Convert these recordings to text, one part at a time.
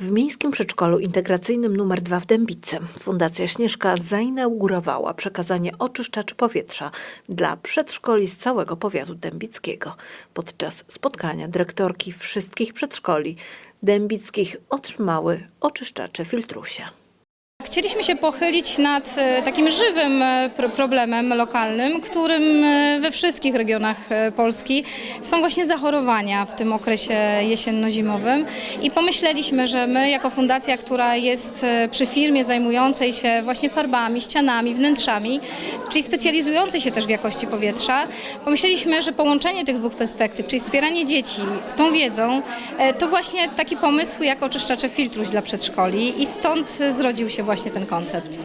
W Miejskim Przedszkolu Integracyjnym nr 2 w Dębicy Fundacja Śnieżka zainaugurowała przekazanie oczyszczaczy powietrza dla przedszkoli z całego powiatu dębickiego. Podczas spotkania dyrektorki wszystkich przedszkoli dębickich otrzymały oczyszczacze filtrusia. Chcieliśmy się pochylić nad e, takim żywym e, pro- problemem lokalnym, którym e, we wszystkich regionach Polski są właśnie zachorowania w tym okresie jesienno-zimowym. I pomyśleliśmy, że my jako fundacja, która jest przy firmie zajmującej się właśnie farbami, ścianami, wnętrzami, czyli specjalizującej się też w jakości powietrza, pomyśleliśmy, że połączenie tych dwóch perspektyw, czyli wspieranie dzieci z tą wiedzą, to właśnie taki pomysł jak oczyszczacze filtruś dla przedszkoli i stąd zrodził się właśnie ten koncept.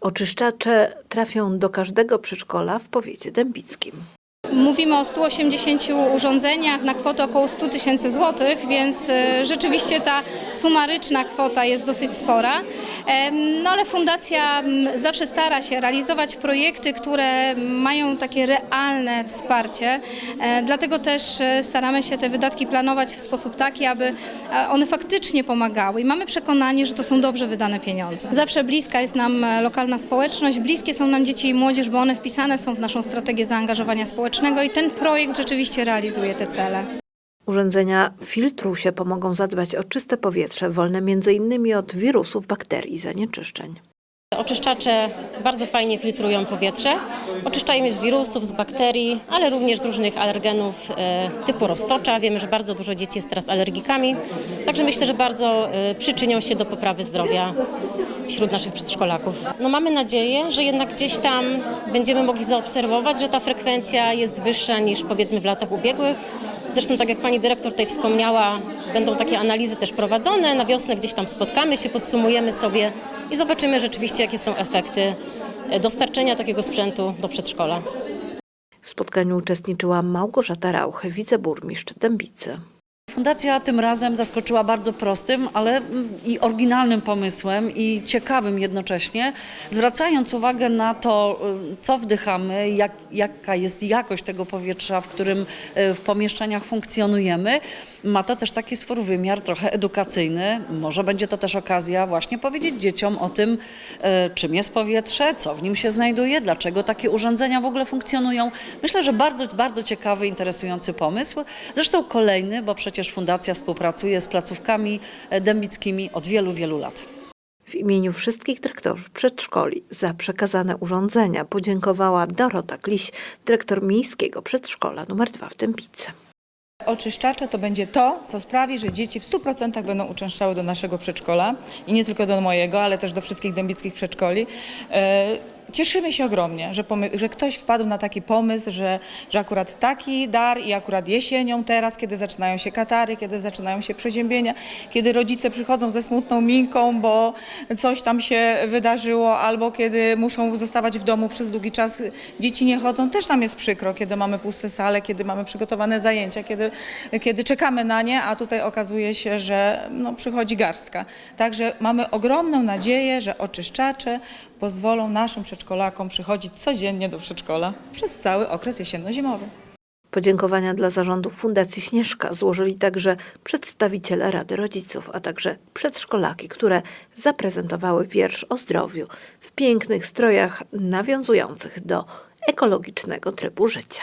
Oczyszczacze trafią do każdego przedszkola w powiecie dębickim. Mówimy o 180 urządzeniach na kwotę około 100 tysięcy złotych, więc e, rzeczywiście ta sumaryczna kwota jest dosyć spora. No ale fundacja zawsze stara się realizować projekty, które mają takie realne wsparcie. E, Dlatego też e, staramy się te wydatki planować w sposób taki, aby one faktycznie pomagały i mamy przekonanie, że to są dobrze wydane pieniądze. Zawsze bliska jest nam lokalna społeczność, bliskie są nam dzieci i młodzież, bo one wpisane są w naszą strategię zaangażowania społecznego i ten projekt rzeczywiście realizuje te cele. Urządzenia filtrusie pomogą zadbać o czyste powietrze, wolne m.in. od wirusów, bakterii i zanieczyszczeń. Oczyszczacze bardzo fajnie filtrują powietrze. Oczyszczają je z wirusów, z bakterii, ale również z różnych alergenów e, typu roztocza. Wiemy, że bardzo dużo dzieci jest teraz alergikami. Także myślę, że bardzo e, przyczynią się do poprawy zdrowia wśród naszych przedszkolaków. No mamy nadzieję, że jednak gdzieś tam będziemy mogli zaobserwować, że ta frekwencja jest wyższa niż powiedzmy w latach ubiegłych. Zresztą tak jak pani dyrektor tutaj wspomniała, będą takie analizy też prowadzone. Na wiosnę gdzieś tam spotkamy się, podsumujemy sobie i zobaczymy rzeczywiście, jakie są efekty e, dostarczenia takiego sprzętu do przedszkola. W spotkaniu uczestniczyła Małgorzata Rauch, wiceburmistrz Dębicy. Fundacja tym razem zaskoczyła bardzo prostym, ale mm, i oryginalnym pomysłem i ciekawym jednocześnie, zwracając uwagę na to, y, co wdychamy, jak, jaka jest jakość tego powietrza, w którym y, w pomieszczeniach funkcjonujemy. Ma to też taki swój wymiar trochę edukacyjny. Może będzie to też okazja właśnie powiedzieć dzieciom o tym, y, czym jest powietrze, co w nim się znajduje, dlaczego takie urządzenia w ogóle funkcjonują. Myślę, że bardzo, bardzo ciekawy, interesujący pomysł. Zresztą kolejny, bo przecież Fundacja współpracuje z placówkami e, dębickimi od wielu, wielu lat. W imieniu wszystkich dyrektorów przedszkoli za przekazane urządzenia podziękowała Dorota Kliś, dyrektor Miejskiego Przedszkola nr 2 w Dębicy. Oczyszczacze to będzie to, co sprawi, że dzieci w 100% będą uczęszczały do naszego przedszkola i nie tylko do mojego, ale też do wszystkich dębickich przedszkoli. Cieszymy się ogromnie, że, że ktoś wpadł na taki pomysł, że, że akurat taki dar i akurat jesienią teraz, kiedy zaczynają się katary, kiedy zaczynają się przeziębienia, kiedy rodzice przychodzą ze smutną minką, bo coś tam się wydarzyło, albo kiedy muszą zostawać w domu przez długi czas, dzieci nie chodzą, też nam jest przykro, kiedy mamy puste sale, kiedy mamy przygotowane zajęcia, kiedy, kiedy czekamy na nie, a tutaj okazuje się, że no, przychodzi garstka. Także mamy ogromną nadzieję, że oczyszczacze pozwolą naszym przedszkolakom przychodzić codziennie do przedszkola przez cały okres jesienno-zimowy. Podziękowania dla zarządu Fundacji Śnieżka złożyli także przedstawiciele Rady Rodziców, a także przedszkolaki, które zaprezentowały wiersz o zdrowiu w pięknych strojach nawiązujących do ekologicznego trybu życia.